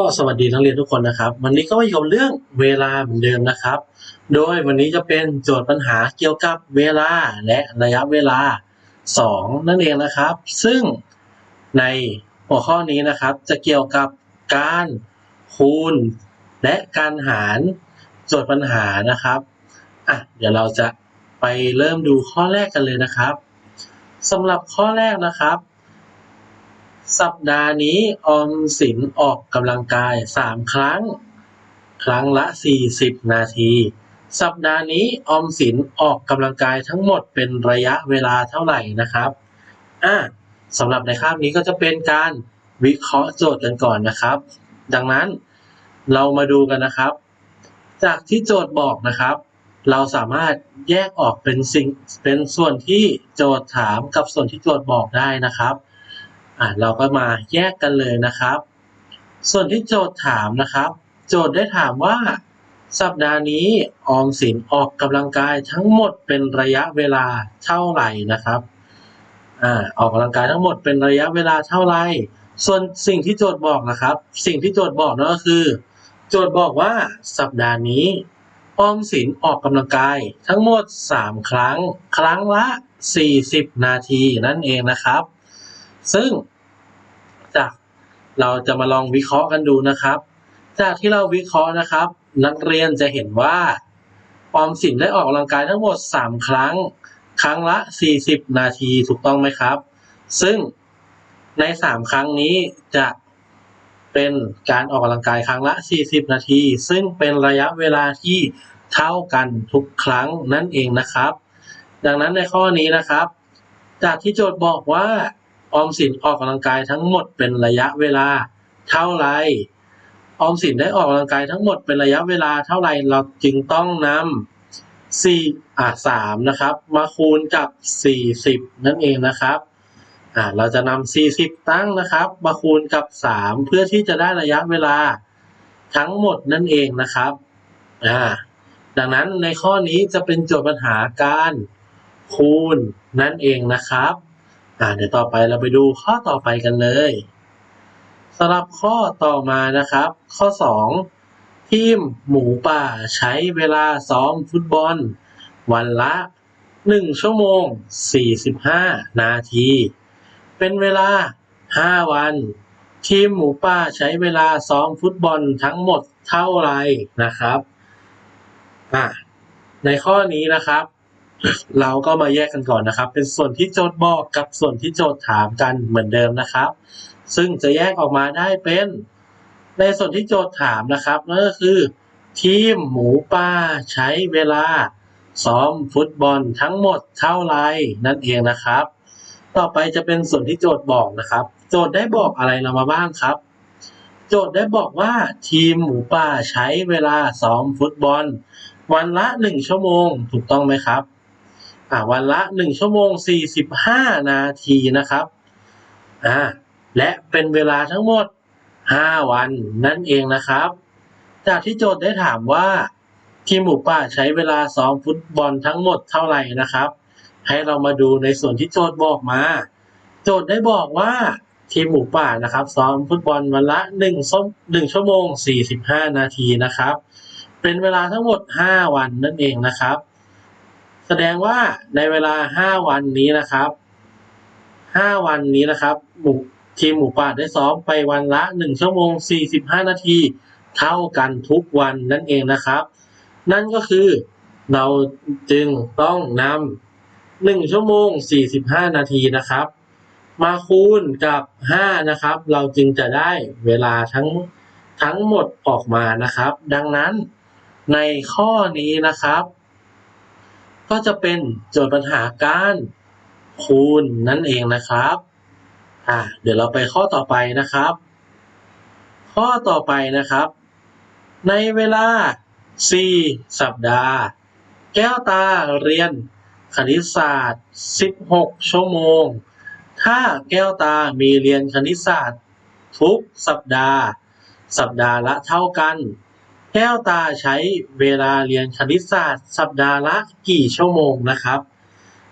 ก็สวัสดีนักเรียนทุกคนนะครับ วันนี้ก็มาอยู่กับเรื่องเวลาเหมือนเดิมนะครับ โดยวันนี้จะเป็นโจทย์ปัญหาเกี่ยวกับเวลาและระยะเวลา 2 นั่นเองนะครับ ซึ่งในหัวข้อนี้นะครับ จะเกี่ยวกับการคูณ และการหารโจทย์ปัญหานะครับอะเดี๋ยวเราจะไปเริ่มดูข้อแรกกันเลยนะครับสำหรับข้อแรกนะครับ สัปดาห์นี้ออมสินออกกำลังกาย 3 ครั้ง ครั้งละ 40 นาที สัปดาห์นี้ออมสินออกกำลังกายทั้งหมดเป็นระยะเวลาเท่าไหร่นะครับอะสำหรับในคาบนี้ก็จะเป็นการวิเคราะห์โจทย์กันก่อนนะครับ ดังนั้นเรามาดูกันนะครับ จากที่โจทย์บอกนะครับ เราสามารถแยกออกเป็นสิ่งเป็นส่วนที่โจทย์ถามกับส่วนที่โจทย์บอกได้นะครับ อะเราก็มาแยกกันเลยนะครับ ส่วนที่โจทย์ถามนะครับ โจทย์ได้ถามว่าสัปดาห์นี้ออมสินออกกำลังกายทั้งหมดเป็นระยะเวลาเท่าไหร่นะครับอ่าออกกำลังกายทั้งหมดเป็นระยะเวลาเท่าไหร่ ส่วนสิ่งที่โจทย์บอกนะครับ สิ่งที่โจทย์บอกนั่นก็คือ โจทย์บอกว่าสัปดาห์นี้ออมสินออกกำลังกายทั้งหมด 3 ครั้ง ครั้งละ 40 นาทีนั่นเองนะครับ ซึ่งจากเราจะมาลองวิเคราะห์กันดูนะครับ จากที่เราวิเคราะห์นะครับ นักเรียนจะเห็นว่าออมสินได้ออกกำลังกายทั้งหมด 3 ครั้ง ครั้งละ 40 นาทีถูกต้องไหมครับ ซึ่งใน 3 ครั้งนี้จะเป็นการออกกำลังกายครั้งละ 40 นาที ซึ่งเป็นระยะเวลาที่เท่ากันทุกครั้งนั่นเองนะครับ ดังนั้นในข้อนี้นะครับ จากที่โจทย์บอกว่า ออมสินออกกำลังกายทั้งหมดเป็นระยะเวลาเท่าไรออมสินได้ออกกำลังกายทั้งหมดเป็นระยะเวลาเท่าไรเราจึงต้องนำสี่อ่าสามนะครับ มาคูณกับสี่สิบนั่นเองนะครับอ่าเราจะนำสี่สิบตั้งนะครับ มาคูณกับสามเพื่อที่จะได้ระยะเวลาทั้งหมดนั่นเองนะครับอ่าดังนั้นในข้อนี้จะเป็นโจทย์ปัญหาการคูณนั่นเองนะครับ อ่าเดี๋ยวต่อไปเราไปดูข้อต่อไปกันเลยสำหรับข้อต่อมานะครับ ข้อ 2 ทีมหมูป่าใช้เวลาซ้อมฟุตบอล วันละ 1 ชั่วโมง 45 นาที เป็นเวลา 5 วัน ทีมหมูป่าใช้เวลาซ้อมฟุตบอลทั้งหมดเท่าไหร่นะครับอ่าในข้อนี้นะครับ เราก็มาแยกกันก่อนนะครับ เป็นส่วนที่โจทย์บอกกับส่วนที่โจทย์ถามกันเหมือนเดิมนะครับ ซึ่งจะแยกออกมาได้เป็นในส่วนที่โจทย์ถามนะครับนั่นก็คือ ทีมหมูป่าใช้เวลา ซ้อมฟุตบอลทั้งหมดเท่าไรนั่นเองนะครับ ต่อไปจะเป็นส่วนที่โจทย์บอกนะครับ โจทย์ได้บอกอะไรเรามาบ้างครับ โจทย์ได้บอกว่าทีมหมูป่าใช้เวลาซ้อมฟุตบอล วันละ1ชั่วโมงถูกต้องไหมครับ อ่าวันละ 1 ชั่วโมง 45 นาทีนะครับอ่าและเป็นเวลาทั้งหมด 5 วันนั่นเองนะครับ จากที่โจทย์ได้ถามว่าทีมหมูป่าใช้เวลาซ้อมฟุตบอลทั้งหมดเท่าไหร่นะครับ ให้เรามาดูในส่วนที่โจทย์บอกมา โจทย์ได้บอกว่าทีมหมูป่านะครับซ้อมฟุตบอลวันละ1ส้ม1ชั่วโมง 45 นาทีนะครับ เป็นเวลาทั้งหมด 5 วันนั่นเองนะครับ แสดงว่าในเวลา5วันนี้นะครับ5วันนี้นะครับหมูทีมหมูป่าได้ซ้อมไปวันละ1ชั่วโมง45นาที เท่ากันทุกวันนั่นเองนะครับ นั่นก็คือเราจึงต้องนำ1ชั่วโมง45นาทีนะครับ มาคูณกับ5นะครับ เราจึงจะได้เวลาทั้งทั้งหมดออกมานะครับ ดังนั้นในข้อนี้นะครับ ก็จะเป็นโจทย์ปัญหาการคูณนั่นเองนะครับอ่าเดี๋ยวเราไปข้อต่อไปนะครับ ข้อต่อไปนะครับ ในเวลา 4 สัปดาห์ แก้วตาเรียนคณิตศาสตร์ 16 ชั่วโมง ถ้าแก้วตามีเรียนคณิตศาสตร์ทุกสัปดาห์ สัปดาห์ละเท่ากัน แก้วตาใช้เวลาเรียนคณิตศาสตร์ สัปดาห์ละกี่ชั่วโมงนะครับ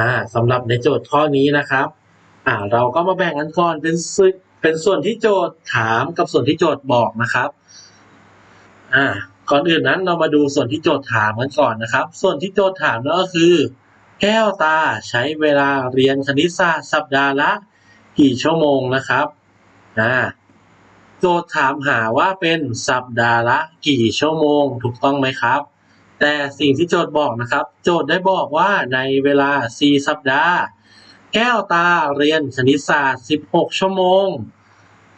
อ่าสำหรับในโจทย์ข้อนี้นะครับอ่าเราก็มาแบ่งกันก่อนเป็นสิบเป็นส่วนที่โจทย์ถามกับส่วนที่โจทย์บอกนะครับอ่าก่อนอื่นนั้นเรามาดูส่วนที่โจทย์ถามกันก่อนนะครับ ส่วนที่โจทย์ถามนั่นก็คือ แก้วตาใช้เวลาเรียนคณิตศาสตร์ สัปดาห์ละกี่ชั่วโมงนะครับอ่า โจทย์ถามหาว่าเป็นสัปดาห์ละกี่ชั่วโมงถูกต้องไหมครับ แต่สิ่งที่โจทย์บอกนะครับ โจทย์ได้บอกว่าในเวลา 4 สัปดาห์ แก้วตาเรียนคณิตศาสตร์ 16 ชั่วโมง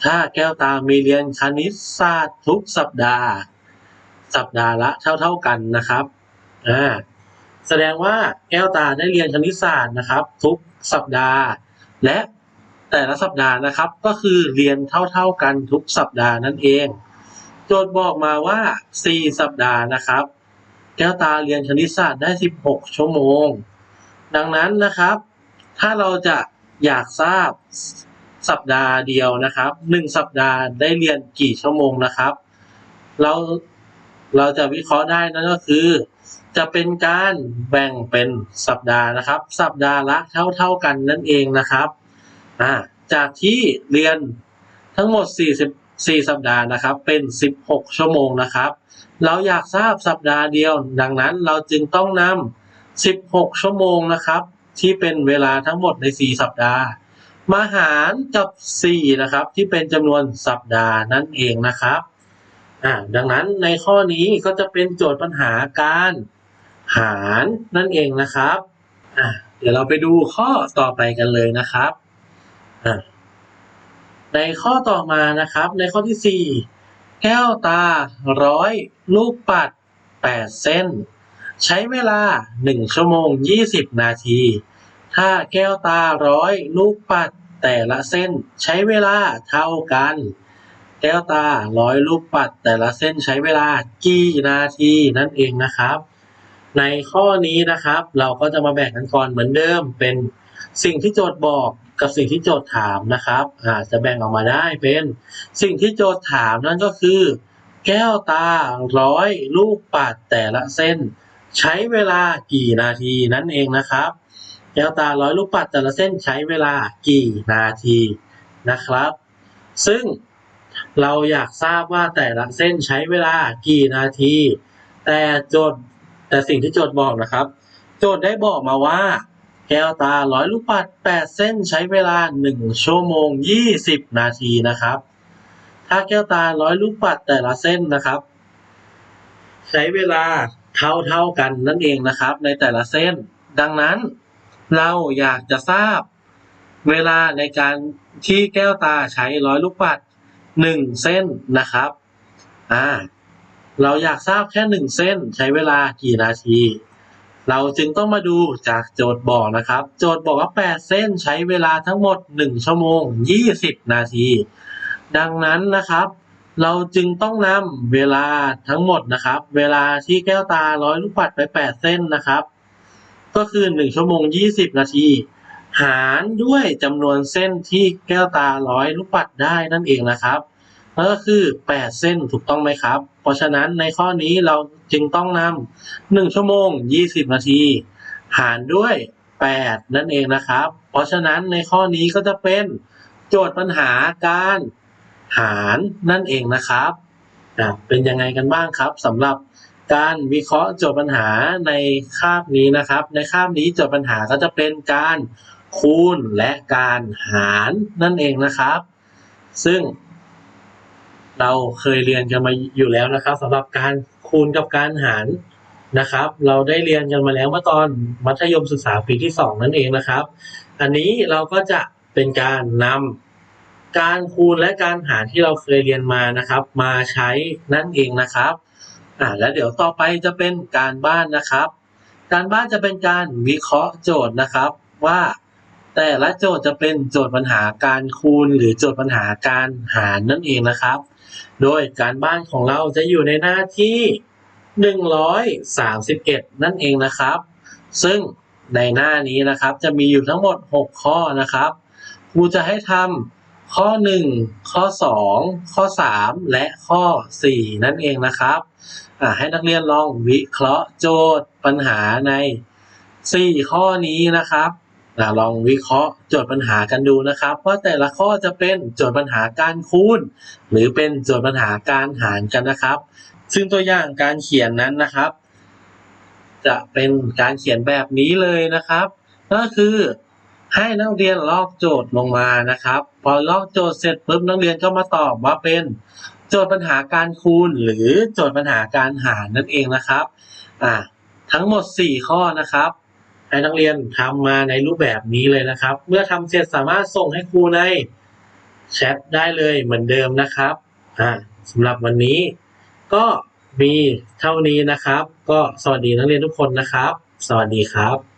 ถ้าแก้วตามีเรียนคณิตศาสตร์ทุกสัปดาห์ สัปดาห์ละเท่า ๆกันนะครับอ่าแสดงว่าแก้วตาได้เรียนคณิตศาสตร์นะครับ ทุกสัปดาห์ และ แต่ละสัปดาห์นะครับ ก็คือเรียนเท่าๆกันทุกสัปดาห์นั่นเอง โจทย์บอกมาว่า 4 สัปดาห์นะครับ แก้วตาเรียนคณิตศาสตร์ได้ 16 ชั่วโมง ดังนั้นนะครับ ถ้าเราจะอยากทราบสัปดาห์เดียวนะครับหนึ่งสัปดาห์ได้เรียนกี่ชั่วโมงนะครับ เราเราจะวิเคราะห์ได้นั่นก็คือ จะเป็นการแบ่งเป็นสัปดาห์นะครับ สัปดาห์ละเท่าเท่าๆกันนั่นเองนะครับ อ่าจากที่เรียนทั้งหมด44สัปดาห์นะครับ เป็น 16 ชั่วโมงนะครับ เราอยากทราบสัปดาห์เดียว ดังนั้นเราจึงต้องนำ 16 ชั่วโมงนะครับ ที่เป็นเวลาทั้งหมดใน 4 สัปดาห์ มาหารกับ 4 นะครับ ที่เป็นจำนวนสัปดาห์นั่นเองนะครับอ่าดังนั้นในข้อนี้ก็จะเป็นโจทย์ปัญหาการหารนั่นเองนะครับอ่าเดี๋ยวเราไปดูข้อต่อไปกันเลยนะครับ ในข้อต่อมานะครับ ในข้อที่ 4 แก้วตาร้อยลูกปัด 8 เส้น ใช้เวลา 1 ชั่วโมง 20 นาที ถ้าแก้วตาร้อยลูกปัดแต่ละเส้นใช้เวลาเท่ากัน แก้วตาร้อยลูกปัด แต่ละเส้นใช้เวลากี่นาทีนั่นเองนะครับ ในข้อนี้นะครับ เราก็จะมาแบ่งกันก่อนเหมือนเดิมเป็นสิ่งที่โจทย์บอก กับสิ่งที่โจทย์ถามนะครับอาจจะแบ่งออกมาได้เป็นสิ่งที่โจทย์ถามนั่นก็คือ แก้วตาร้อยลูกปัดแต่ละเส้น ใช้เวลากี่นาทีนั่นเองนะครับ แก้วตาร้อยลูกปัดแต่ละเส้นใช้เวลากี่นาทีนะครับ ซึ่งเราอยากทราบว่าแต่ละเส้นใช้เวลากี่นาที แต่โจทย์แต่สิ่งที่โจทย์บอกนะครับ โจทย์ได้บอกมาว่า แก้วตาร้อยลูกปัด 8 เส้นใช้เวลา 1 ชั่วโมง 20 นาทีนะครับ ถ้าแก้วตาร้อยลูกปัดแต่ละเส้นนะครับ ใช้เวลาเท่าเท่าๆกันนั่นเองนะครับ ในแต่ละเส้น ดังนั้น เราอยากจะทราบ เวลาในการที่แก้วตาใช้ร้อยลูกปัดหนึ่งเส้นนะครับอ่าเราอยากทราบแค่หนึ่งเส้นใช้เวลากี่นาที เราจึงต้องมาดูจากโจทย์บอกนะครับ โจทย์บอกว่า 8 เส้นใช้เวลาทั้งหมด 1 ชั่วโมง 20 นาที ดังนั้นนะครับ เราจึงต้องนำเวลาทั้งหมดนะครับ เวลาที่แก้วตาร้อยลูกปัดไป 8 เส้นนะครับ ก็คือ 1 ชั่วโมง 20 นาที หารด้วยจำนวนเส้นที่แก้วตาร้อยลูกปัดได้นั่นเองนะครับนั่นก็คือ 8 เส้นถูกต้องไหมครับ เพราะฉะนั้นในข้อนี้เรา จึงต้องนำ1ชั่วโมง 20 นาที หารด้วย 8 นั่นเองนะครับ เพราะฉะนั้นในข้อนี้ก็จะเป็นโจทย์ปัญหาการหารนั่นเองนะครับเป็นยังไงกันบ้างครับสำหรับการวิเคราะห์โจทย์ปัญหาในคาบนี้นะครับ ในคาบนี้โจทย์ปัญหาก็จะเป็นการคูณและการหารนั่นเองนะครับ ซึ่งเราเคยเรียนกันมาอยู่แล้วนะครับสำหรับการ คูณกับการหารนะครับ เราได้เรียนกันมาแล้วเมื่อตอนมัธยมศึกษาปีที่สองนั่นเองนะครับ อันนี้เราก็จะเป็นการนำการคูณและการหารที่เราเคยเรียนมานะครับ มาใช้นั่นเองนะครับอ่าแล้วเดี๋ยวต่อไปจะเป็นการบ้านนะครับ การบ้านจะเป็นการวิเคราะห์โจทย์นะครับว่า แต่ละโจทย์จะเป็นโจทย์ปัญหาการคูณ หรือโจทย์ปัญหาการหารนั่นเองนะครับ โดยการบ้านของเราจะอยู่ในหน้าที่ 131 นั่นเองนะครับ ซึ่งในหน้านี้นะครับจะมีอยู่ทั้งหมด 6 ข้อนะครับครูจะให้ทำข้อ 1 ข้อ 2 ข้อ 3 และข้อ 4 นั่นเองนะครับให้นักเรียนลองวิเคราะห์โจทย์ปัญหาใน 4 ข้อนี้นะครับ ลองวิเคราะห์โจทย์ปัญหากันดูนะครับ ว่าแต่ละข้อจะเป็นโจทย์ปัญหาการคูณ หรือเป็นโจทย์ปัญหาการหารกันนะครับ ซึ่งตัวอย่างการเขียนนั้นนะครับ จะเป็นการเขียนแบบนี้เลยนะครับ ก็คือให้นักเรียนลอกโจทย์ลงมานะครับ พอลอกโจทย์เสร็จปุ๊บนักเรียนก็มาตอบว่าเป็นโจทย์ปัญหาการคูณ หรือโจทย์ปัญหาการหารนั่นเองนะครับอ่าทั้งหมด 4 ข้อนะครับ ให้นักเรียนทำมาในรูปแบบนี้เลยนะครับ เมื่อทำเสร็จสามารถส่งให้ครูในแชทได้เลยเหมือนเดิมนะครับอ่าสำหรับวันนี้ ก็มีเท่านี้นะครับ ก็สวัสดีนักเรียนทุกคนนะครับ สวัสดีครับ